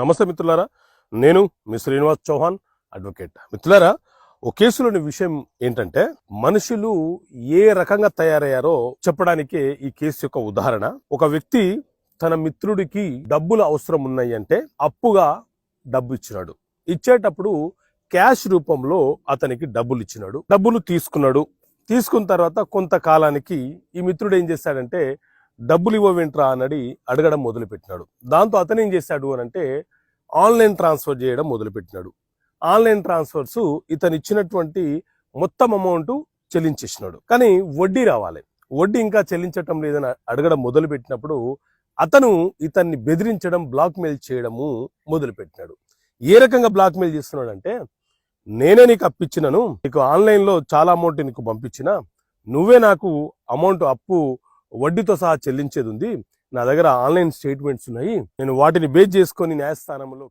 నమస్తే మిత్రులారా నేను మీ శ్రీనివాస్ చౌహాన్ అడ్వకేట్. మిత్రులారా ఓ కేసులోని విషయం ఏంటంటే మనుషులు ఏ రకంగా తయారయ్యారో చెప్పడానికి ఈ కేసు యొక్క ఉదాహరణ. ఒక వ్యక్తి తన మిత్రుడికి డబ్బులు అవసరం ఉన్నాయి అంటే అప్పుగా డబ్బు ఇచ్చినాడు ఇచ్చేటప్పుడు క్యాష్ రూపంలో అతనికి డబ్బులు ఇచ్చినాడు డబ్బులు తీసుకున్నాడు. తీసుకున్న తర్వాత కొంతకాలానికి ఈ మిత్రుడు ఏం చేశాడంటే డబ్బులు ఇవ్వవేంట్రా అన్నది అడగడం మొదలుపెట్టినాడు. దాంతో అతను ఏం చేశాడు అని అంటే ఆన్లైన్ ట్రాన్స్ఫర్ చేయడం మొదలుపెట్టినాడు. ఆన్లైన్ ట్రాన్స్ఫర్స్ ఇతను ఇచ్చినటువంటి మొత్తం అమౌంట్ చెల్లించేసినాడు. కానీ వడ్డీ రావాలి. వడ్డీ ఇంకా చెల్లించటం లేదని అడగడం మొదలుపెట్టినప్పుడు అతను ఇతన్ని బెదిరించడం బ్లాక్మెయిల్ చేయడము మొదలుపెట్టినాడు. ఏ రకంగా బ్లాక్మెయిల్ చేస్తున్నాడంటే నేనే నీకు అప్పిచ్చినను నీకు ఆన్లైన్లో చాలా అమౌంట్ నీకు పంపించిన నువ్వే నాకు అమౌంట్ అప్పు వడ్డీతో సహా చెల్లించేది ఉంది నా దగ్గర ఆన్లైన్ స్టేట్మెంట్స్ ఉన్నాయి. నేను వాటిని బేస్ చేసుకొని న్యాయస్థానంలో